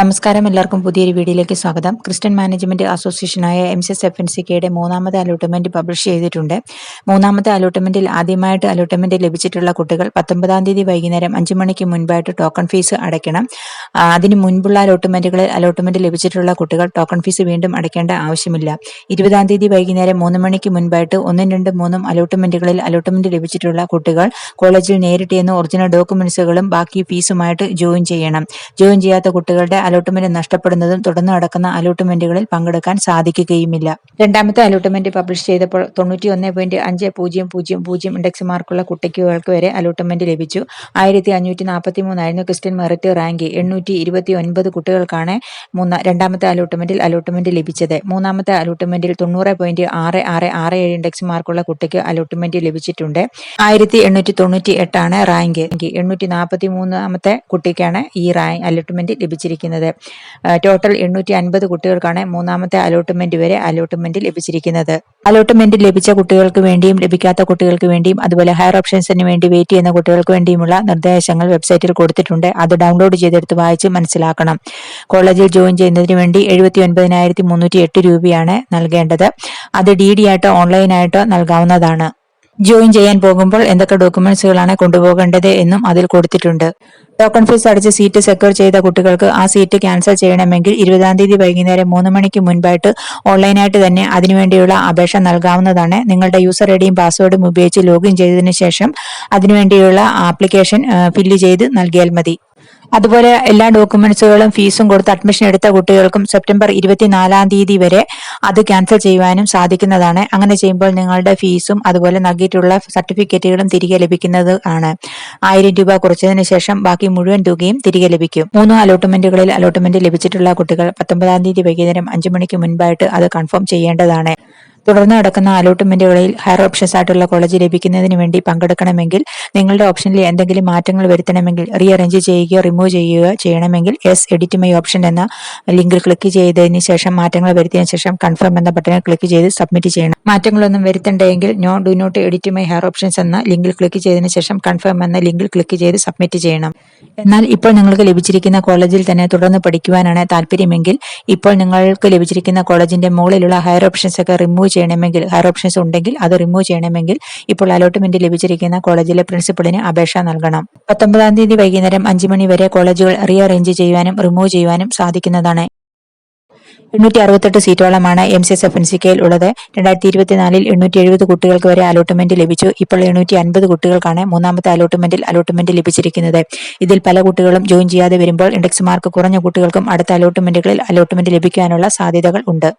നമസ്കാരം. എല്ലാവർക്കും പുതിയൊരു വീഡിയോയിലേക്ക് സ്വാഗതം. Christian management അസോസിയേഷനായ M C S F N C കെയുടെ മൂന്നാമത്തെ അലോട്ട്മെന്റ് പബ്ലിഷ് ചെയ്തിട്ടുണ്ട്. മൂന്നാമത്തെ അലോട്ട്മെന്റിൽ ആദ്യമായിട്ട് അലോട്ട്മെന്റ് ലഭിച്ചിട്ടുള്ള കുട്ടികൾ പത്തൊമ്പതാം തീയതി വൈകുന്നേരം അഞ്ചു മണിക്ക് മുൻപായിട്ട് ടോക്കൺ ഫീസ് അടയ്ക്കണം. അതിന് മുൻപുള്ള അലോട്ട്മെന്റുകളിൽ അലോട്ട്മെന്റ് ലഭിച്ചിട്ടുള്ള കുട്ടികൾ ടോക്കൺ ഫീസ് വീണ്ടും അടയ്ക്കേണ്ട ആവശ്യമില്ല. ഇരുപതാം തീയതി വൈകുന്നേരം മൂന്ന് മണിക്ക് മുൻപായിട്ട് ഒന്നും രണ്ടും മൂന്നും അലോട്ട്മെന്റുകളിൽ അലോട്ട്മെന്റ് ലഭിച്ചിട്ടുള്ള കുട്ടികൾ കോളേജിൽ നേരിട്ട് ചെന്ന് ഒറിജിനൽ ഡോക്യുമെന്റ്സുകളും ബാക്കി ഫീസുമായിട്ട് ജോയിൻ ചെയ്യണം. ജോയിൻ ചെയ്യാത്ത കുട്ടികളുടെ അലോട്ട്മെന്റ് നഷ്ടപ്പെടുന്നതും തുടർന്ന് നടക്കുന്ന അലോട്ട്മെന്റുകളിൽ പങ്കെടുക്കാൻ സാധിക്കുകയുമില്ല. രണ്ടാമത്തെ അലോട്ട്മെന്റ് പബ്ലിഷ് ചെയ്തപ്പോൾ തൊണ്ണൂറ്റി ഒന്ന് പോയിന്റ് അഞ്ച് പൂജ്യം പൂജ്യം പൂജ്യം ഇൻഡെക്സ് മാർക്കുള്ള കുട്ടികൾക്ക് വരെ അലോട്ട്മെന്റ് ലഭിച്ചു. ആയിരത്തി അഞ്ഞൂറ്റി നാൽപ്പത്തി മൂന്നായിരുന്നു ക്രിസ്ത്യൻ മെറിറ്റ് റാങ്ക്. എണ്ണൂറ്റി ഇരുപത്തി ഒൻപത് കുട്ടികൾക്കാണ് മൂന്ന രണ്ടാമത്തെ അലോട്ട്മെന്റിൽ അലോട്ട്മെന്റ് ലഭിച്ചത്. മൂന്നാമത്തെ അലോട്ട്മെന്റിൽ തൊണ്ണൂറ് പോയിന്റ് ആറ് ആറ് ആറ് ഏഴ് ഇൻഡെക്സ് മാർക്കുള്ള കുട്ടിക്ക് അലോട്ട്മെന്റ് ലഭിച്ചിട്ടുണ്ട്. ആയിരത്തി എണ്ണൂറ്റി തൊണ്ണൂറ്റി എട്ടാണ് റാങ്ക്. എണ്ണൂറ്റി നാൽപ്പത്തി മൂന്നാമത്തെ കുട്ടിക്കാണ് ഈ റാങ്ക് അലോട്ട്മെന്റ് ലഭിച്ചിരിക്കുന്നത്. ടോട്ടൽ എണ്ണൂറ്റി അൻപത് കുട്ടികൾക്കാണ് മൂന്നാമത്തെ അലോട്ട്മെന്റ് വരെ അലോട്ട്മെന്റ് ലഭിച്ചിരിക്കുന്നത്. അലോട്ട്മെന്റ് ലഭിച്ച കുട്ടികൾക്ക് വേണ്ടിയും ലഭിക്കാത്ത കുട്ടികൾക്ക് വേണ്ടിയും അതുപോലെ ഹയർ ഓപ്ഷൻസിന് വേണ്ടി വെയിറ്റ് ചെയ്യുന്ന കുട്ടികൾക്ക് വേണ്ടിയുമുള്ള നിർദ്ദേശങ്ങൾ വെബ്സൈറ്റിൽ കൊടുത്തിട്ടുണ്ട്. അത് ഡൗൺലോഡ് ചെയ്തെടുത്ത് വായിച്ച് മനസ്സിലാക്കണം. കോളേജിൽ ജോയിൻ ചെയ്യുന്നതിന് വേണ്ടി എഴുപത്തി ഒൻപതിനായിരത്തി മുന്നൂറ്റി എട്ട് രൂപയാണ് നൽകേണ്ടത്. അത് ഡി ഡി ആയിട്ടോ ഓൺലൈനായിട്ടോ നൽകാവുന്നതാണ്. ജോയിൻ ചെയ്യാൻ പോകുമ്പോൾ എന്തൊക്കെ ഡോക്യുമെന്റ്സുകളാണ് കൊണ്ടുപോകേണ്ടത് എന്നും അതിൽ കൊടുത്തിട്ടുണ്ട്. ടോക്കൺ ഫീസ് അടിച്ച് സീറ്റ് സെക്യൂർ ചെയ്ത കുട്ടികൾക്ക് ആ സീറ്റ് ക്യാൻസൽ ചെയ്യണമെങ്കിൽ ഇരുപതാം തീയതി വൈകുന്നേരം മൂന്ന് മണിക്ക് മുൻപായിട്ട് ഓൺലൈനായിട്ട് തന്നെ അതിനുവേണ്ടിയുള്ള അപേക്ഷ നൽകാവുന്നതാണ്. നിങ്ങളുടെ യൂസർ ഐഡിയും പാസ്വേഡും ഉപയോഗിച്ച് ലോഗിൻ ചെയ്തതിനു ശേഷം അതിനുവേണ്ടിയുള്ള ആപ്ലിക്കേഷൻ ഫില്ല് ചെയ്ത് നൽകിയാൽ മതി. അതുപോലെ എല്ലാ ഡോക്യുമെന്റ്സുകളും ഫീസും കൊടുത്ത് അഡ്മിഷൻ എടുത്ത കുട്ടികൾക്കും സെപ്റ്റംബർ ഇരുപത്തിനാലാം തീയതി വരെ അത് ക്യാൻസൽ ചെയ്യുവാനും സാധിക്കുന്നതാണ്. അങ്ങനെ ചെയ്യുമ്പോൾ നിങ്ങളുടെ ഫീസും അതുപോലെ നൽകിയിട്ടുള്ള സർട്ടിഫിക്കറ്റുകളും തിരികെ ലഭിക്കുന്നത് ആണ്. ആയിരം രൂപ കുറച്ചതിന് ശേഷം ബാക്കി മുഴുവൻ തുകയും തിരികെ ലഭിക്കും. മൂന്ന് അലോട്ട്മെന്റുകളിൽ അലോട്ട്മെന്റ് ലഭിച്ചിട്ടുള്ള കുട്ടികൾ പത്തൊമ്പതാം തീയതി വൈകുന്നേരം അഞ്ചു മണിക്ക് മുൻപായിട്ട് അത് കൺഫേം ചെയ്യേണ്ടതാണ്. തുടർന്ന് നടക്കുന്ന അലോട്ട്മെന്റുകളിൽ ഹയർ ഓപ്ഷൻസ് ആയിട്ടുള്ള കോളേജ് ലഭിക്കുന്നതിന് വേണ്ടി പങ്കെടുക്കണമെങ്കിൽ നിങ്ങളുടെ ഓപ്ഷനിൽ എന്തെങ്കിലും മാറ്റങ്ങൾ വരുത്തണമെങ്കിൽ റീഅറേഞ്ച് ചെയ്യുകയോ റിമൂവ് ചെയ്യുകയോ ചെയ്യണമെങ്കിൽ എസ് എഡിറ്റ് മൈ ഓപ്ഷൻ എന്ന ലിങ്കിൽ ക്ലിക്ക് ചെയ്തതിന് ശേഷം മാറ്റങ്ങൾ വരുത്തിയതിനു ശേഷം കൺഫേം എന്ന ബട്ടണിൽ ക്ലിക്ക് ചെയ്ത് സബ്മിറ്റ് ചെയ്യണം. മാറ്റങ്ങളൊന്നും വരുത്തണ്ടെങ്കിൽ no do not edit my higher options എന്ന ലിങ്കിൽ ക്ലിക്ക് ചെയ്തതിനു ശേഷം കൺഫേം എന്ന ലിങ്കിൽ ക്ലിക്ക് ചെയ്ത് സബ്മിറ്റ് ചെയ്യണം. എന്നാൽ ഇപ്പോൾ നിങ്ങൾക്ക് ലഭിച്ചിരിക്കുന്ന കോളേജിൽ തന്നെ തുടർന്ന് പഠിക്കുവാനാണ് താല്പര്യമെങ്കിൽ ഇപ്പോൾ നിങ്ങൾക്ക് ലഭിച്ചിരിക്കുന്ന കോളേജിന്റെ മുകളിലുള്ള ഹയർ ഓപ്ഷൻസ് ഒക്കെ റിമൂവ് ചെയ്യണമെങ്കിൽ ഹയർ ഓപ്ഷൻസ് ഉണ്ടെങ്കിൽ അത് റിമൂവ് ചെയ്യണമെങ്കിൽ ഇപ്പോൾ അലോട്ട്മെന്റ് ലഭിച്ചിരിക്കുന്ന കോളേജിലെ പ്രിൻസിപ്പളിന് അപേക്ഷ നൽകണം. പത്തൊമ്പതാം തീയതി വൈകുന്നേരം അഞ്ചു മണി വരെ കോളേജുകൾ റീഅറേഞ്ച് ചെയ്യുവാനും റിമൂവ് ചെയ്യുവാനും സാധിക്കുന്നതാണ്. എണ്ണൂറ്റി അറുപത്തെട്ട് സീറ്റോളമാണ് M C S F N C കെയിൽ ഉള്ളത്. രണ്ടായിരത്തി ഇരുപത്തിനാലിൽ എണ്ണൂറ്റി എഴുപത് കുട്ടികൾക്ക് വരെ അലോട്ട്മെന്റ് ലഭിച്ചു. ഇപ്പോൾ എണ്ണൂറ്റി അൻപത് കുട്ടികൾക്കാണ് മൂന്നാമത്തെ അലോട്ട്മെന്റിൽ അലോട്ട്മെന്റ് ലഭിച്ചിരിക്കുന്നത്. ഇതിൽ പല കുട്ടികളും ജോയിൻ ചെയ്യാതെ വരുമ്പോൾ ഇൻഡെക്സ് മാർക്ക് കുറഞ്ഞ കുട്ടികൾക്കും അടുത്ത അലോട്ട്മെന്റുകളിൽ അലോട്ട്മെന്റ് ലഭിക്കാനുള്ള സാധ്യതകൾ ഉണ്ട്.